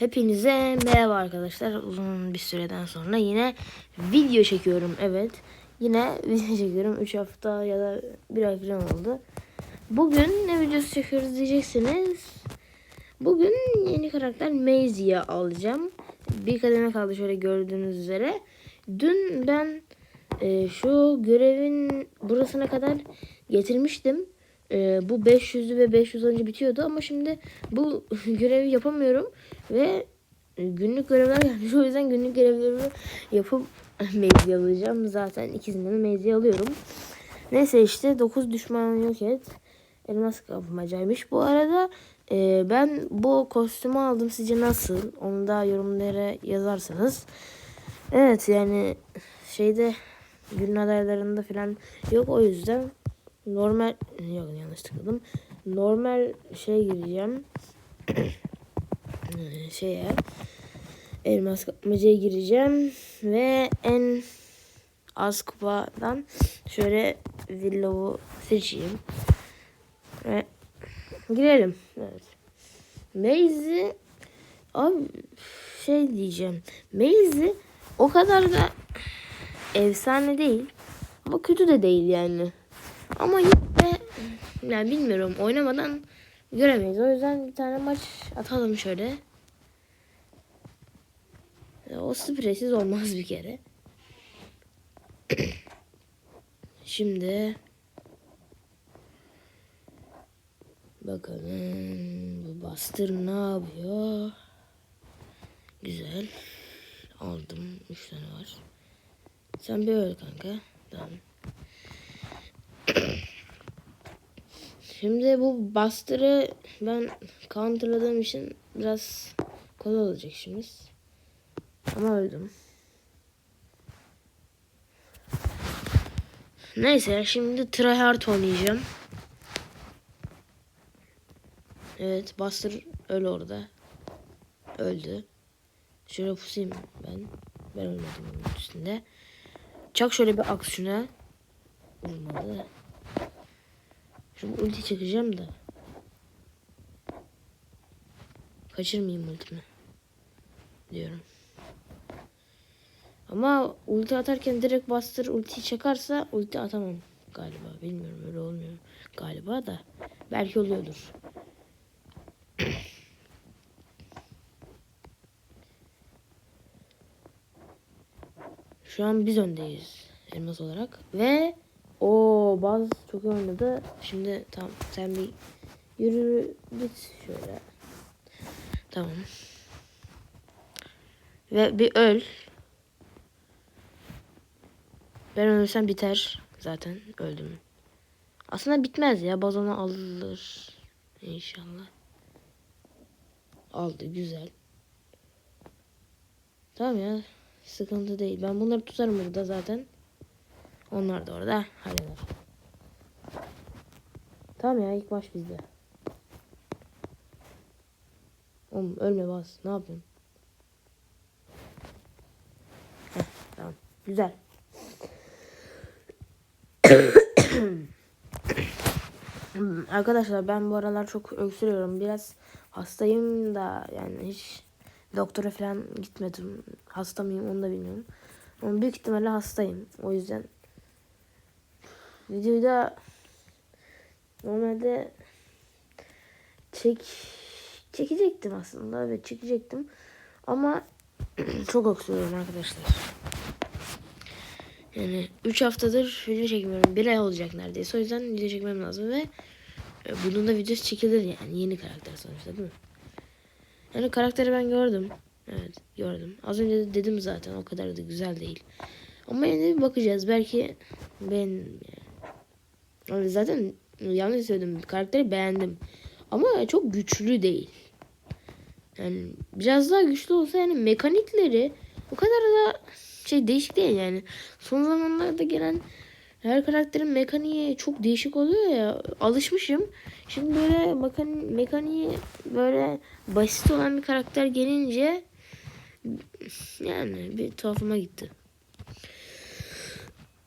Hepinize merhaba arkadaşlar. Uzun bir süreden sonra yine video çekiyorum. Evet. Yine video çekiyorum. 3 hafta ya da bir ay falan oldu. Bugün ne videosu çekiyoruz diyeceksiniz. Bugün yeni karakter Maisy'yi alacağım. Bir kademe kaldı şöyle gördüğünüz üzere. Dün ben e, şu görevin burasına kadar getirmiştim. E, bu 500'ü ve 500 önce bitiyordu ama şimdi bu görevi yapamıyorum ve günlük görevler gelmiş. O yüzden günlük görevlerimi yapıp meyze alacağım. Zaten ikisinden de meyze alıyorum. Neyse işte 9 düşman yok et. Elmas kapmacaymış. Bu arada e, ben bu kostümü aldım. Sizce nasıl? Onu da yorumlara yazarsanız. Evet yani şeyde gün adaylarında falan yok o yüzden normal yok yanlış tıkladım. Normal şey gireceğim. Ee, şeye elmas kapmacaya gireceğim ve en az kupadan şöyle Willow'u seçeyim. Ve girelim. Evet. Maze'i abi şey diyeceğim. Maze'i o kadar da efsane değil. Ama kötü de değil yani. Ama yine de yani bilmiyorum oynamadan göremeyiz. O yüzden bir tane maç atalım şöyle. O spreysiz olmaz bir kere. Şimdi bakalım bu bastır ne yapıyor? Güzel. Aldım. Üç tane var. Sen bir öl kanka. Tamam. Şimdi bu bastırı ben counterladığım için biraz kolay olacak işimiz. Ama öldüm. Neyse şimdi tryhard oynayacağım. Evet Buster öl orada. Öldü. Şöyle pusayım ben. Ben ölmedim onun üstünde. Çak şöyle bir aksiyona. Olmadı. Şimdi ulti çekeceğim da. Kaçırmayayım ultimi. Diyorum. Ama ulti atarken direkt bastır ulti çakarsa ulti atamam galiba. Bilmiyorum öyle olmuyor galiba da. Belki oluyordur. Şu an biz öndeyiz elmas olarak ve o baz çok iyi oynadı. Şimdi tamam sen bir yürü git şöyle. Tamam. Ve bir öl. Ben ölürsem biter. Zaten öldüm. Aslında bitmez ya. Bazona alır. İnşallah. Aldı. Güzel. Tamam ya. Sıkıntı değil. Ben bunları tutarım burada zaten. Onlar da orada halleder. Tamam ya ilk baş bizde. Oğlum ölme bas. Ne yapıyorsun? Heh, tamam. Güzel. Arkadaşlar ben bu aralar çok öksürüyorum. Biraz hastayım da yani hiç doktora falan gitmedim. Hasta mıyım onu da bilmiyorum. Ama büyük ihtimalle hastayım. O yüzden videoyu normalde çek çekecektim aslında. Evet çekecektim. Ama çok öksürüyorum arkadaşlar. Yani 3 haftadır video çekmiyorum. Bir ay olacak neredeyse. O yüzden video çekmem lazım ve e, bunun da videosu çekilir yani. Yeni karakter sonuçta değil mi? Yani karakteri ben gördüm. Evet gördüm. Az önce de dedim zaten o kadar da güzel değil. Ama yine bir bakacağız. Belki ben yani zaten yanlış söyledim. Karakteri beğendim. Ama çok güçlü değil. Yani biraz daha güçlü olsa yani mekanikleri o kadar da şey değişik değil yani. Son zamanlarda gelen her karakterin mekaniği çok değişik oluyor ya. Alışmışım. Şimdi böyle mekan mekaniği böyle basit olan bir karakter gelince yani bir tuhafıma gitti.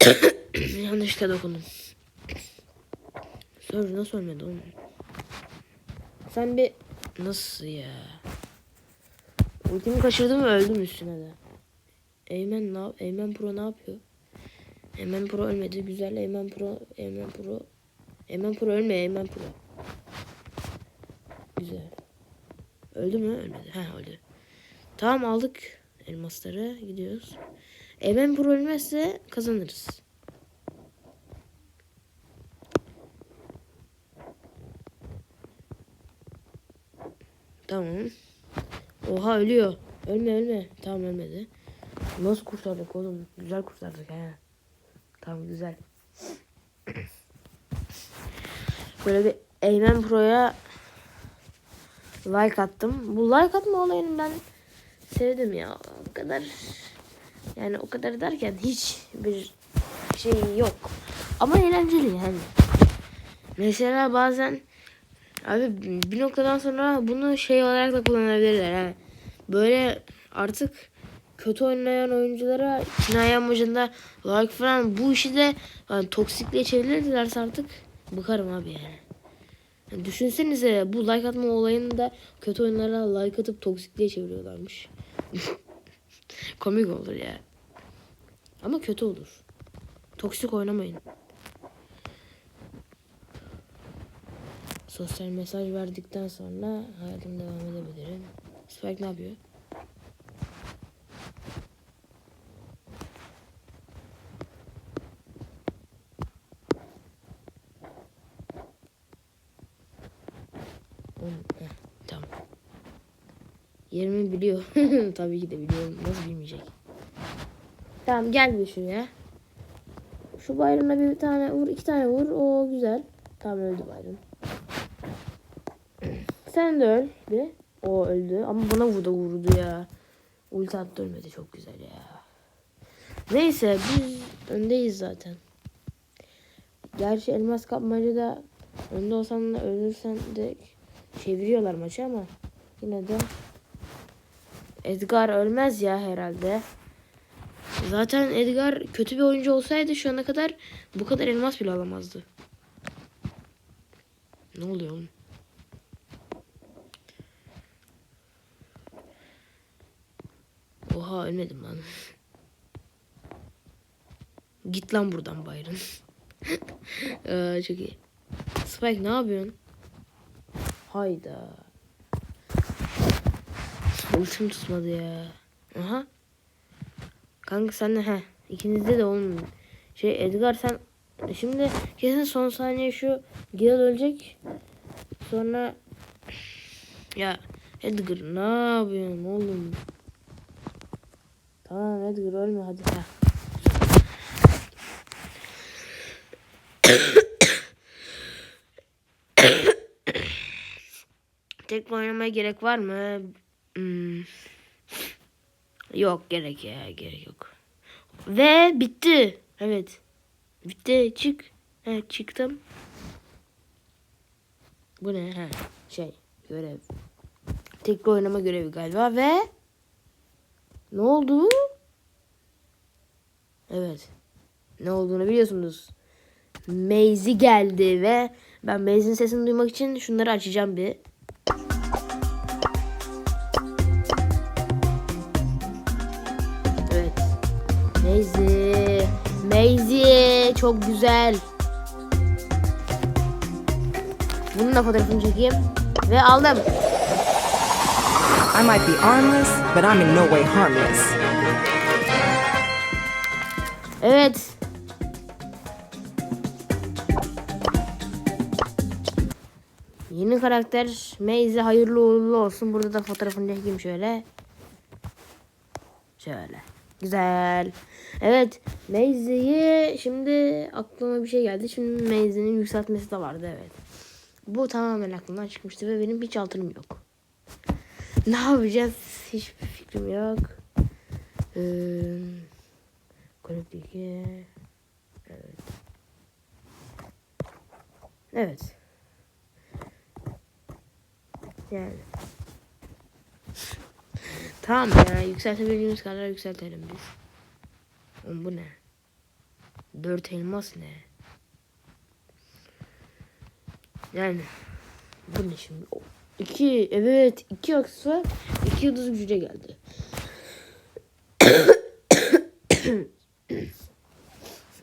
Yanlışlıkla dokundum. Sor nasıl ölmedi oğlum? Sen bir nasıl ya? Ultimi kaçırdım ve öldüm üstüne de. Eymen ne yap? Eymen Pro ne yapıyor? Eymen Pro ölmedi. Güzel Eymen Pro. Eymen Pro. Eymen Pro ölme Eymen Pro. Güzel. Öldü mü? Ölmedi. Ha öldü. Tamam aldık elmasları. Gidiyoruz. Eymen Pro ölmezse kazanırız. Tamam. Oha ölüyor. Ölme ölme. Tamam ölmedi. Nasıl kurtardık oğlum? Güzel kurtardık ha. Tamam güzel. Böyle bir Eymen Pro'ya like attım. Bu like atma olayını ben sevdim ya. O kadar yani o kadar derken hiç bir şey yok. Ama eğlenceli yani. Mesela bazen abi bir noktadan sonra bunu şey olarak da kullanabilirler. Ha. Böyle artık kötü oynayan oyunculara kinaye amacında like falan bu işi de yani toksikliğe çevirirlerse artık bıkarım abi yani. yani. Düşünsenize bu like atma olayını da kötü oyunlara like atıp toksikliğe çeviriyorlarmış. Komik olur ya. Ama kötü olur. Toksik oynamayın. Sosyal mesaj verdikten sonra hayatım devam edebilirim. Spike ne yapıyor? Oğlum, heh, tamam. Yerimi biliyor. Tabii ki de biliyorum. Nasıl bilmeyecek? Tamam gel bir şuraya. Şu bayrına bir tane vur, iki tane vur. O güzel. Tamam öldü bayram. Sen de öl bir. O öldü ama bana vurdu vurdu ya. Ulti attı ölmedi çok güzel ya. Neyse biz öndeyiz zaten. Gerçi elmas kapmacada önde olsan da ölürsen de çeviriyorlar maçı ama yine de Edgar ölmez ya herhalde. Zaten Edgar kötü bir oyuncu olsaydı şu ana kadar bu kadar elmas bile alamazdı. Ne oluyor oğlum? Oha ölmedim lan. Git lan buradan Byron. Aa, çok iyi. Spike ne yapıyorsun? Hayda. Ultim tutmadı ya. Aha. Kanka sen de he. İkinizde de olmuyor. Şey Edgar sen şimdi kesin son saniye şu Gil ölecek. Sonra ya Edgar ne yapıyorsun oğlum? Tamam Edgar ölme hadi. Ha. Tek oynamaya gerek var mı? Hmm. Yok gerek ya gerek yok. Ve bitti. Evet. Bitti çık. Evet çıktım. Bu ne? Ha, şey görev. Tek oynama görevi galiba ve ne oldu? Evet. Ne olduğunu biliyorsunuz. Maze geldi ve ben Maze'in sesini duymak için şunları açacağım bir. Çok güzel. Bunun da fotoğrafını çekeyim. Ve aldım. I might be armless, but I'm in no way harmless. Evet. Yeni karakter Maze hayırlı uğurlu olsun. Burada da fotoğrafını çekeyim şöyle. Şöyle. Güzel. Evet. Maze'yi şimdi aklıma bir şey geldi. Şimdi Maze'nin yükseltmesi de vardı evet. Bu tamamen aklımdan çıkmıştı ve benim hiç altınım yok. Ne yapacağız? Hiçbir fikrim yok. Ee, Kulüp. Evet. Evet. Yani. Tamam ya yükseltebildiğimiz kadar yükseltelim biz. Oğlum bu ne? Dört elmas ne? Yani bu ne şimdi? İki evet iki aksesuar iki yıldız gücüne geldi.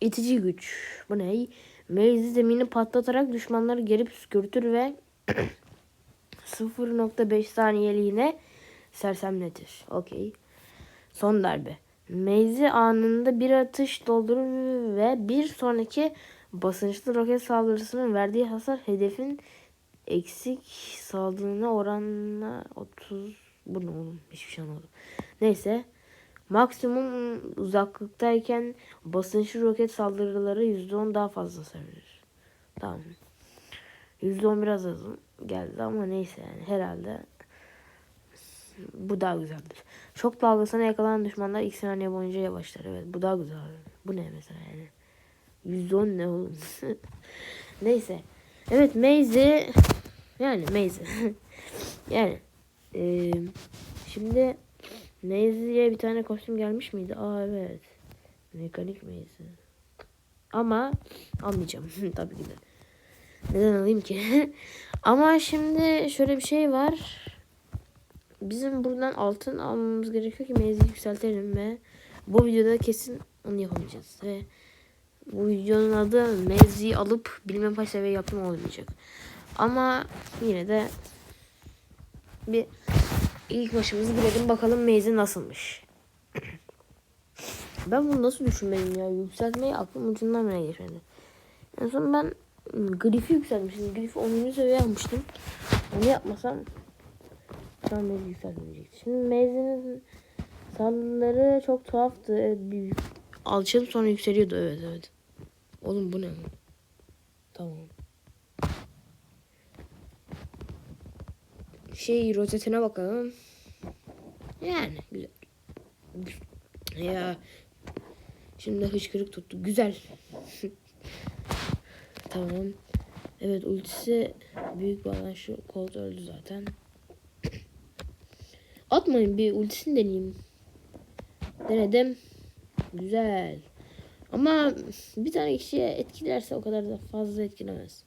İtici güç. Bu ne? Maze zemini patlatarak düşmanları geri püskürtür ve 0.5 saniyeliğine sersemletir. Okey. Son darbe. Maze'i anında bir atış doldurur ve bir sonraki basınçlı roket saldırısının verdiği hasar hedefin eksik saldığına oranla 30 bu ne oğlum hiçbir şey anlamadım. Neyse maksimum uzaklıktayken basınçlı roket saldırıları %10 daha fazla verir. Tamam. %10 biraz az geldi ama neyse yani herhalde bu daha güzeldir. Şok dalgasına yakalanan düşmanlar ilk saniye boyunca yavaşlar. Evet bu daha güzel. Bu ne mesela yani? %10 ne oğlum? neyse. Evet Maze yani Maze yani eee, şimdi Maze'ye bir tane kostüm gelmiş miydi? Aa evet. Mekanik Maze. Ama almayacağım tabii ki de. Neden alayım ki? Ama şimdi şöyle bir şey var. Bizim buradan altın almamız gerekiyor ki Maze'yi yükseltelim ve bu videoda kesin onu yapamayacağız. Ve bu videonun adı Maze'yi alıp bilmem kaç seviye yaptım olmayacak. Ama yine de bir ilk başımızı girelim bakalım Maze nasılmış. Ben bunu nasıl düşünmedim ya? Yükseltmeyi aklım ucundan bile geçmedi. En son ben ım, Griff'i yükseltmiştim. Griff'i 10. seviye almıştım. Onu yapmasam şu an Maze yükseltmeyecekti. Şimdi Maze'nin saldırıları çok tuhaftı. Bir alçalıp sonra yükseliyordu. Evet evet. Oğlum bu ne? Tamam. Şey rozetine bakalım. Yani güzel. Ya. Şimdi hıçkırık tuttu. Güzel. tamam. Evet ultisi büyük bağlan şu Colt öldü zaten. Atmayın bir ultisini deneyeyim. Denedim. Güzel. Ama bir tane kişiye etkilerse o kadar da fazla etkilemez.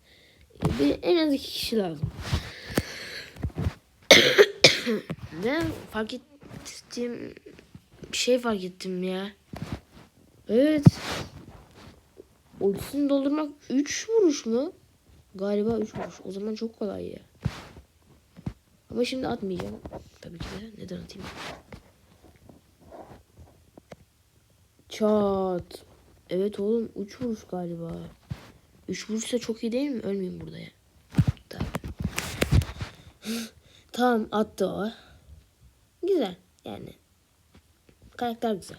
Bir, en az iki kişi lazım. ben fark ettiğim bir şey fark ettim ya. Evet. Ultisini doldurmak 3 vuruş mu? Galiba 3 vuruş. O zaman çok kolay ya. Ama şimdi atmayacağım. Tabii ki de. Neden atayım? Çat. Evet oğlum 3 vuruş galiba. 3 vuruşsa çok iyi değil mi? Ölmeyeyim burada ya. Tamam. tamam attı o. Güzel yani. Karakter güzel.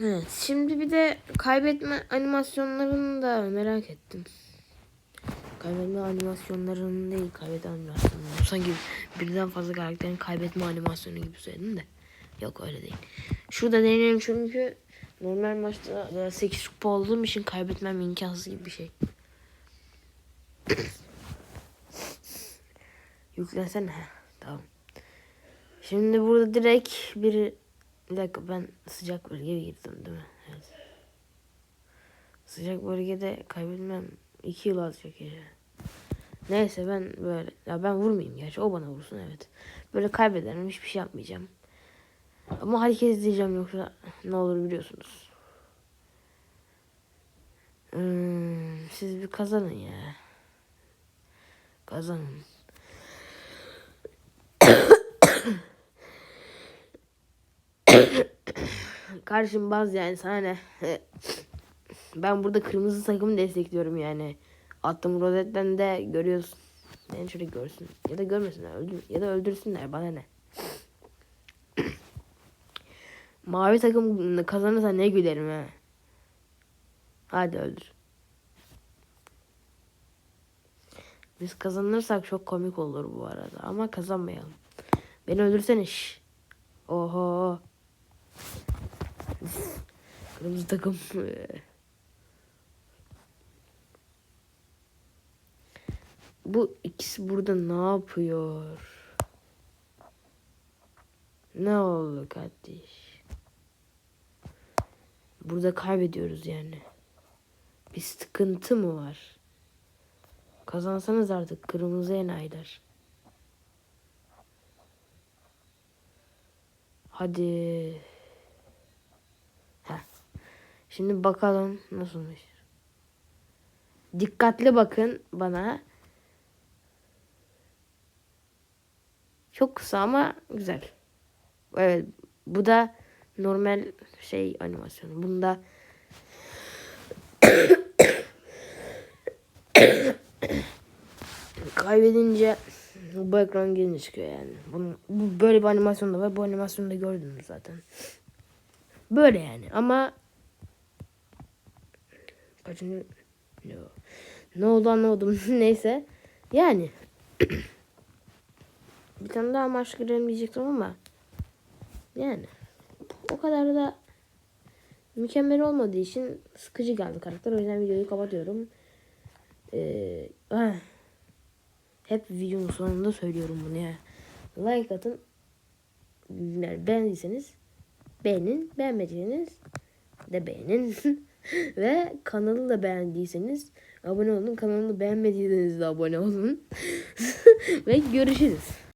evet şimdi bir de kaybetme animasyonlarını da merak ettim. Kaybetme animasyonlarının değil kaybetme animasyonları. Sanki birden fazla karakterin kaybetme animasyonu gibi söyledin de. Yok öyle değil. Şurada deneyelim çünkü normal maçta 8 kupa olduğum için kaybetmem imkansız gibi bir şey. Yüklensene. Heh, Tamam. Şimdi burada direkt bir bir dakika ben sıcak bölgeye girdim değil mi? Evet. Sıcak bölgede kaybetmem 2 yıl alacak ya. Neyse ben böyle ya ben vurmayayım gerçi o bana vursun evet. Böyle kaybederim hiçbir şey yapmayacağım. Ama hareket edeceğim yoksa ne olur biliyorsunuz. Hmm, siz bir kazanın ya. Kazanın. Karşım baz yani sana ne? Ben burada kırmızı takımı destekliyorum yani. Attım rozetten de görüyorsun. Yani şöyle görsün. Ya da görmesinler. Öldür ya da öldürsünler. Bana ne? Mavi takım kazanırsa ne gülerim ha. Hadi öldür. Biz kazanırsak çok komik olur bu arada. Ama kazanmayalım. Beni öldürsene şş. Oho. Kırmızı takım. Bu ikisi burada ne yapıyor? Ne oldu kardeş? Burada kaybediyoruz yani. Bir sıkıntı mı var? Kazansanız artık kırmızı enayiler. Hadi. Heh. Şimdi bakalım nasılmış. Dikkatli bakın bana. Çok kısa ama güzel. Evet. Bu da normal şey animasyonu. Bunda kaybedince bu ekran gelince çıkıyor yani. Bunun, bu böyle bir animasyon da var. Bu animasyonu da gördünüz zaten. Böyle yani ama kaçıncı ne oldu anlamadım. Neyse. Yani bir tane daha maç girelim diyecektim ama yani o kadar da mükemmel olmadığı için sıkıcı geldi karakter. O yüzden videoyu kapatıyorum. Ee, ah. Hep videonun sonunda söylüyorum bunu ya. Like atın. Yani beğendiyseniz beğenin. Beğenmediyseniz de beğenin. Ve kanalı da beğendiyseniz abone olun. Kanalı beğenmediyseniz de abone olun. Ve görüşürüz.